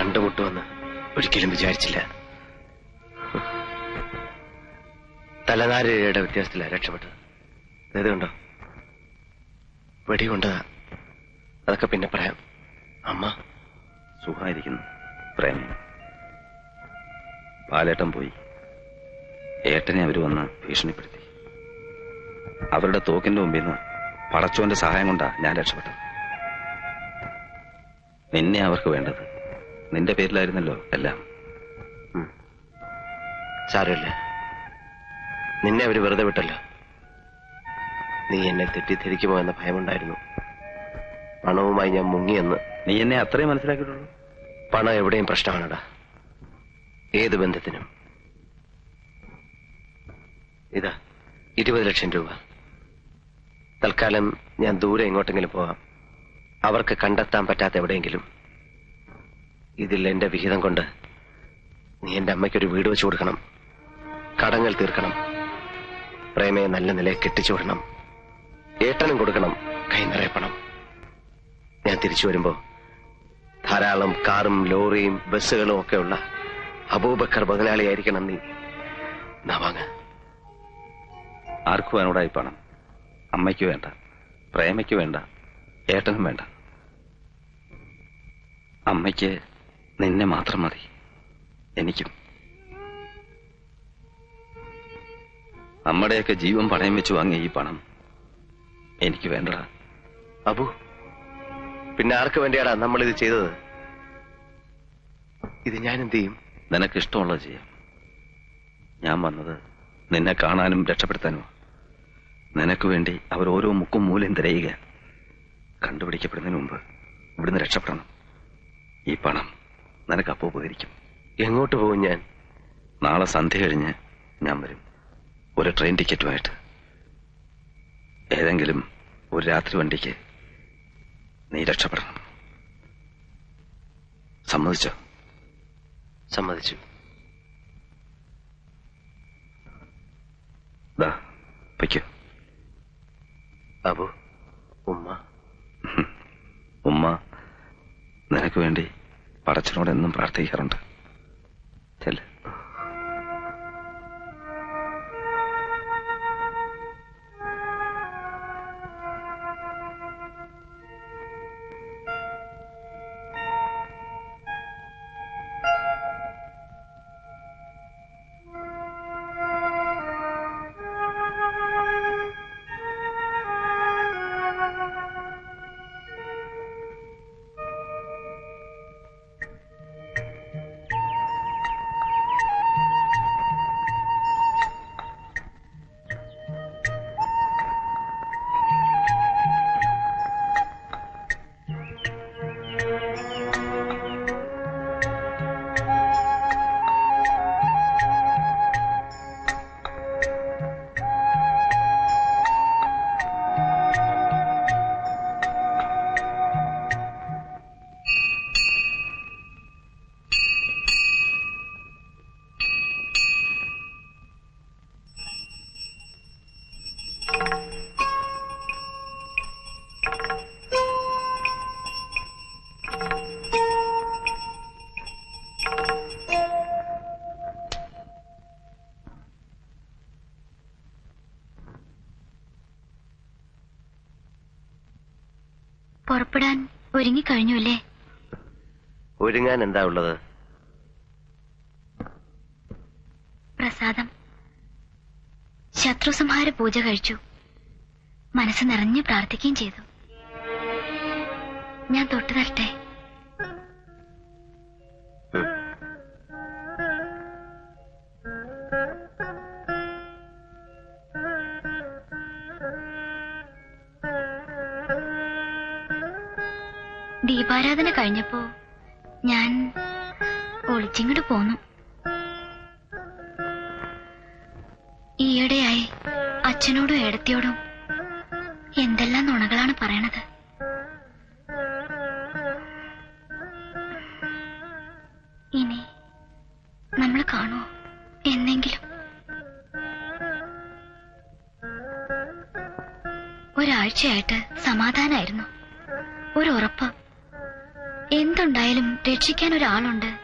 കണ്ടുമുട്ടുമെന്ന് ഒരിക്കലും വിചാരിച്ചില്ല. തലനാരിഴയുടെ വ്യത്യാസത്തില രക്ഷപ്പെട്ടത്. ഇത് കണ്ടോ വെടികൊണ്ടതാ. അതൊക്കെ പിന്നെ പറയാം. അമ്മ? സുഖമായിരിക്കുന്നു. പ്രേമം പാലേട്ടൻ പോയി. ഏട്ടനെ അവർ വന്ന് ഭീഷണിപ്പെടുത്തി. അവരുടെ തോക്കിന്റെ മുമ്പിൽ നിന്ന് പടച്ചോന്റെ സഹായം കൊണ്ടാ ഞാൻ രക്ഷപ്പെട്ടത്. നിന്നെ അവർക്ക് വേണ്ടത് നിന്റെ പേരിലായിരുന്നല്ലോ എല്ലാം. സാരമില്ല. നിന്നെ അവർ വെറുതെ വിട്ടല്ലോ. നീ എന്നെ തെറ്റിദ്ധരിക്കുമോ എന്ന ഭയമുണ്ടായിരുന്നു. പണവുമായി ഞാൻ മുങ്ങിയെന്ന്. നീ എന്നെ അത്രയും മനസ്സിലാക്കിയിട്ടുള്ളൂ? പണം എവിടെയും പ്രശ്നമാണടാ. ഏത് ബന്ധത്തിനും. ഇതാ ഇരുപത് ലക്ഷം രൂപ. തൽക്കാലം ഞാൻ ദൂരെ എങ്ങോട്ടെങ്കിലും പോവാം. അവർക്ക് കണ്ടെത്താൻ പറ്റാത്ത എവിടെയെങ്കിലും. ഇതിൽ എന്റെ വിഹിതം കൊണ്ട് നീ എന്റെ അമ്മയ്ക്കൊരു വീട് വെച്ചു കൊടുക്കണം. കടങ്ങൾ തീർക്കണം. പ്രേമയെ നല്ല നിലയെ കെട്ടിച്ചു വിടണം. ഏട്ടനും കൊടുക്കണം. കൈ നിറയെ പണം ഞാൻ തിരിച്ചു വരുമ്പോ ധാരാളം കാറും ലോറിയും ബസ്സുകളും ഉള്ള അബൂബക്കർ മുതലാളിയായിരിക്കണം നീ. നാ വാങ്ങ. ആർക്കും അതിനോടായി പണം. അമ്മയ്ക്ക് വേണ്ട. പ്രേമയ്ക്ക് വേണ്ട. ഏട്ടനും വേണ്ട. അമ്മയ്ക്ക് നിന്നെ മാത്രം മതി. എനിക്കും. നമ്മുടെയൊക്കെ ജീവൻ പണയം വെച്ച് വാങ്ങിയ ഈ പണം എനിക്ക് വേണ്ടടാ. അബു പിന്നെ ആർക്ക് വേണ്ടിയാടാ നമ്മൾ ഇത് ചെയ്തത്? ഇത് ഞാൻ എന്ത് ചെയ്യും? നിനക്ക് ഇഷ്ടമുള്ളത് ചെയ്യാം. ഞാൻ വന്നത് നിന്നെ കാണാനും രക്ഷപ്പെടുത്താനും നിനക്ക് വേണ്ടി അവർ ഓരോ മുക്കും മൂലയും തിരയുക കണ്ടുപിടിക്കപ്പെടുന്നതിന് മുമ്പ് ഇവിടുന്ന് രക്ഷപ്പെടണം. ഈ പണം നിനക്ക് അപ്പോൾ ഉപകരിക്കും. എങ്ങോട്ട് പോകും ഞാൻ? നാളെ സന്ധ്യ കഴിഞ്ഞ് ഞാൻ വരും. ഒരു ട്രെയിൻ ടിക്കറ്റുമായിട്ട്. ഏതെങ്കിലും ഒരു രാത്രി വണ്ടിക്ക് നീ രക്ഷപ്പെടണം. സമ്മതിച്ചോ? സമ്മതിച്ചു. ദാ വയ്ക്കോ അബു ഉമ്മ. ഉമ്മ നിനക്ക് വേണ്ടി പടച്ചനോട് എന്നും പ്രാർത്ഥിക്കാറുണ്ട്. പുറപ്പെടാൻ ഒരുങ്ങിക്കഴിഞ്ഞു അല്ലേ ഒരുങ്ങാൻ എന്താ ഉള്ളത്? പ്രസാദം. ശത്രുസംഹാര പൂജ കഴിച്ചു. മനസ്സ് നിറഞ്ഞ് പ്രാർത്ഥിക്കുകയും ചെയ്തു. ഞാൻ തൊട്ടു തരട്ടെ? ദീപാരാധന കഴിഞ്ഞപ്പോ ഞാൻ ഒളിച്ചിങ്ങോട്ട് പോന്നു. ഈയിടെയായി അച്ഛനോടും ഏടത്തിയോടും എന്തെല്ലാം നുണകളാണ് പറയണത്. ഇനി നമ്മൾ കാണുമോ എന്നെങ്കിലും? ഒരാഴ്ചയായിട്ട് സമാധാനായിരുന്നു. ഒരു ഉറപ്പ് എന്തുണ്ടായാലും രക്ഷിക്കാൻ ഒരാളുണ്ട്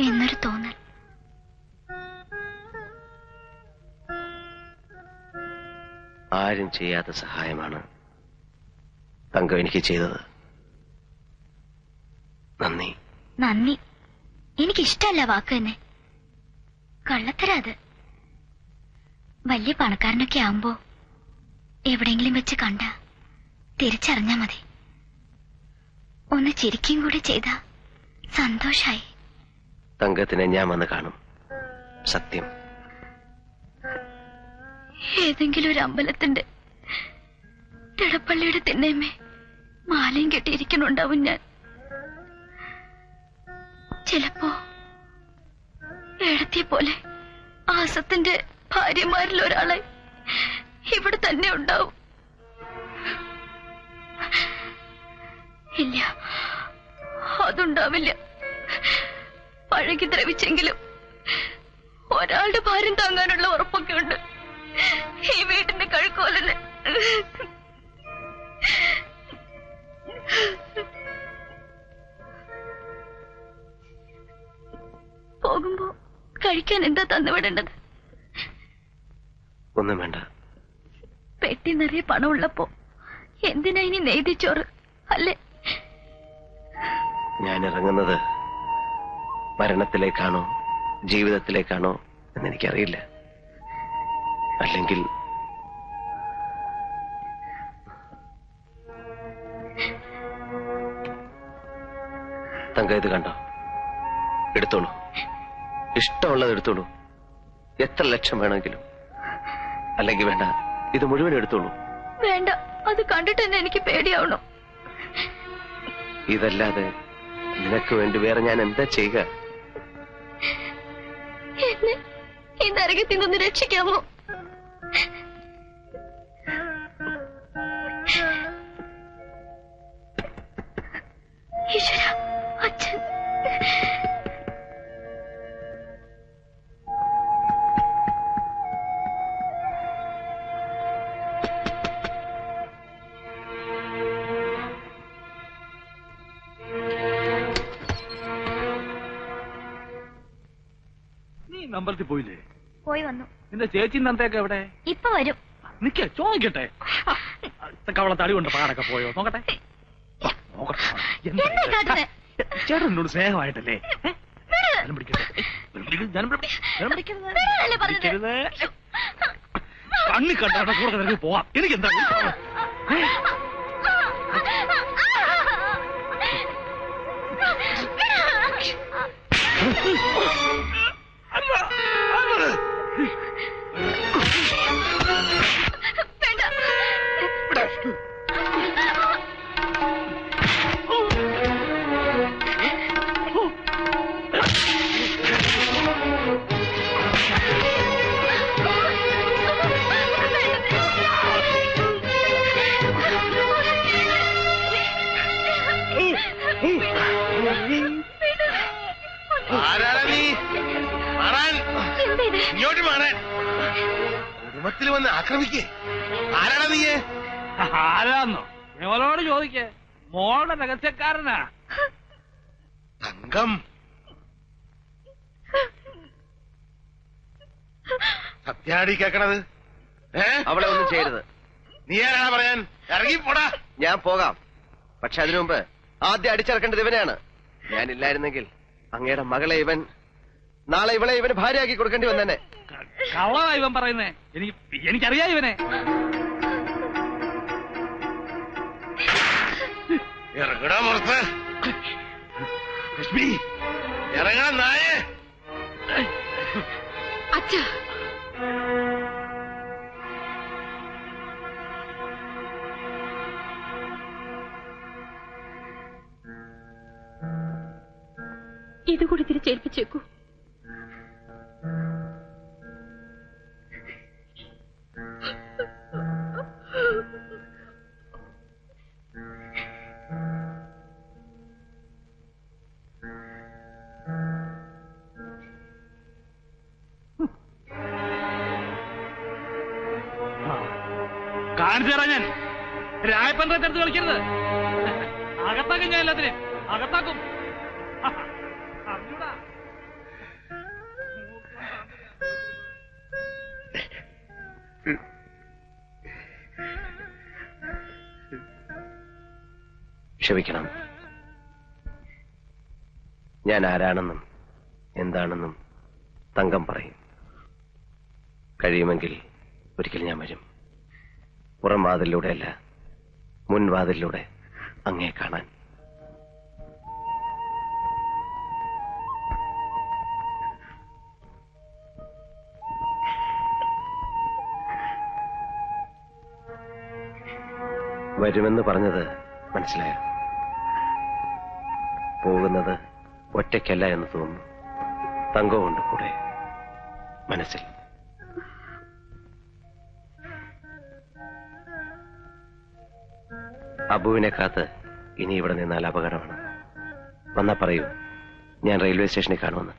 എന്നൊരു തോന്നൽ. ആരും ചെയ്യാത്ത സഹായമാണ് തങ്കം എനിക്ക് ചെയ്തത്. നന്ദി. നന്ദി. എനിക്കിഷ്ടല്ല വാക്ക് തന്നെ. കള്ളത്തരാ അത് വലിയ പണക്കാരനൊക്കെ ആവുമ്പോ എവിടെയെങ്കിലും വെച്ച് കണ്ട തിരിച്ചറിഞ്ഞാ മതി. ഒന്ന് ചിരിക്കും കൂടി ചെയ്ത സന്തോഷായി. തങ്കത്തിനെ ഞാൻ വന്ന് കാണും. സത്യം. ഏതെങ്കിലും ഒരു അമ്പലത്തിന്റെ തിടപ്പള്ളിയുടെ തിണ്ണേമേ മാലയും കെട്ടിയിരിക്കുന്നുണ്ടാവും ഞാൻ. ചിലപ്പോ എടത്തിയെ പോലെ ആസത്തിന്റെ ഭാര്യമാരിൽ ഒരാളെ ഇവിടെ തന്നെ ഉണ്ടാവും. ഇല്ല. അതുണ്ടാവില്ല. പഴകി ദ്രവിച്ചെങ്കിലും ഒരാളുടെ ഭാരം താങ്ങാനുള്ള ഉറപ്പൊക്കെ ഉണ്ട് ഈ വീടിന്റെ കഴുക്കോലന്. പോകുമ്പോ കഴിക്കാൻ എന്താ തന്നുവിടേണ്ടത്? ഒന്നും വേണ്ട. പെട്ടി നിറയെ പണമുള്ളപ്പോ എന്തിനാ ഇനി നെയ്തിച്ചോറ്? അല്ലേ? ഞാൻ ഇറങ്ങുന്നത് മരണത്തിലേക്കാണോ ജീവിതത്തിലേക്കാണോ എന്നെനിക്കറിയില്ല. അല്ലെങ്കിൽ തങ്ക ഇത് കണ്ടോ? എടുത്തോളൂ. ഇഷ്ടമുള്ളത് എടുത്തോളൂ. എത്ര ലക്ഷം വേണമെങ്കിലും. അല്ലെങ്കിൽ വേണ്ട ഇത് മുഴുവൻ എടുത്തോളൂ. വേണ്ട അത് കണ്ടിട്ട് തന്നെ എനിക്ക് പേടിയാവണം. ഇതല്ലാതെ നിനക്ക് വേണ്ടി വേറെ ഞാൻ എന്താ ചെയ്യുക? ഈ നരകത്തിൽ നിന്ന് രക്ഷിക്കാമോ? അമ്പലത്തിൽ പോയില്ലേ? പോയി വന്നു. നിന്റെ ചേച്ചി നന്ദയൊക്കെ എവിടെ? ഇപ്പൊ വരും. നിക്ക ചോദിക്കട്ടെ. കവള തടി കൊണ്ട് പാടൊക്കെ പോയോ? നോക്കട്ടെ. ചേട്ടനോട് നോക്കട്ടെ? ചേട്ടൻ എന്നോട് സ്നേഹമായിട്ടല്ലേ. കണ്ണി കണ്ടാട്ട കൂടെ നിനക്ക് പോവാം. എനിക്ക് എന്താ ആരാടാ വന്ന് ആക്രമിക്കേ. ആരാടാ നീയെ? ആരാന്നോ? മോളോട് ചോദിക്കേ. മോളുടെ രഹസ്യക്കാരനാ. തങ്കം. സത്യാടി കേക്കണത്? ഏ? അവളെ ഒന്നും ചെയ്യരുത്. നീ ആരാണ് പറയാൻ? ഇറങ്ങി പോടാ. ഞാൻ പോകാം. പക്ഷെ അതിനു മുമ്പ് ആദ്യം അടിച്ചിറക്കേണ്ടത് ഇവനെയാണ്. ഞാനില്ലായിരുന്നെങ്കിൽ അങ്ങയുടെ മകളെ ഇവൻ നാളെ ഇവളെ ഇവന് ഭാര്യയാക്കി കൊടുക്കേണ്ടി വന്നെ കള്ളതാ ഇവൻ പറയുന്നേ. എനിക്ക് എനിക്കറിയാം ഇവനെ. ഇറങ്ങടാ മുറത്ത്. ലക്ഷ്മി ഇറങ്ങണം നായേ. അച്ഛാ. ഇതുകൂടി തിരിച്ചേൽപ്പിച്ചേക്കൂ. കാണിച്ചു തരാം ഞാൻ. രായപ്പന്റെ ചേർത്ത് കളിക്കരുത്. അകത്താക്കും ഞാൻ എല്ലാത്തിനും അകത്താക്കും. ക്ഷമിക്കണം. ഞാൻ ആരാണെന്നും എന്താണെന്നും തങ്കം പറയും. കഴിയുമെങ്കിൽ ഒരിക്കൽ ഞാൻ വരും. പുറം വാതിലൂടെയല്ല മുൻവാതിലൂടെ അങ്ങേ കാണാൻ. വരുമെന്ന് പറഞ്ഞത് മനസ്സിലായോ? പോകുന്നത് ഒറ്റയ്ക്കല്ല എന്ന് തോന്നുന്നു. തങ്കമുണ്ട് കൂടെ മനസ്സിൽ. അബുവിനെ കാത്ത് ഇനി ഇവിടെ നിന്നാൽ അപകടമാണ്. വന്നാ പറയൂ. ഞാൻ റെയിൽവേ സ്റ്റേഷനിൽ കാണുമെന്ന്.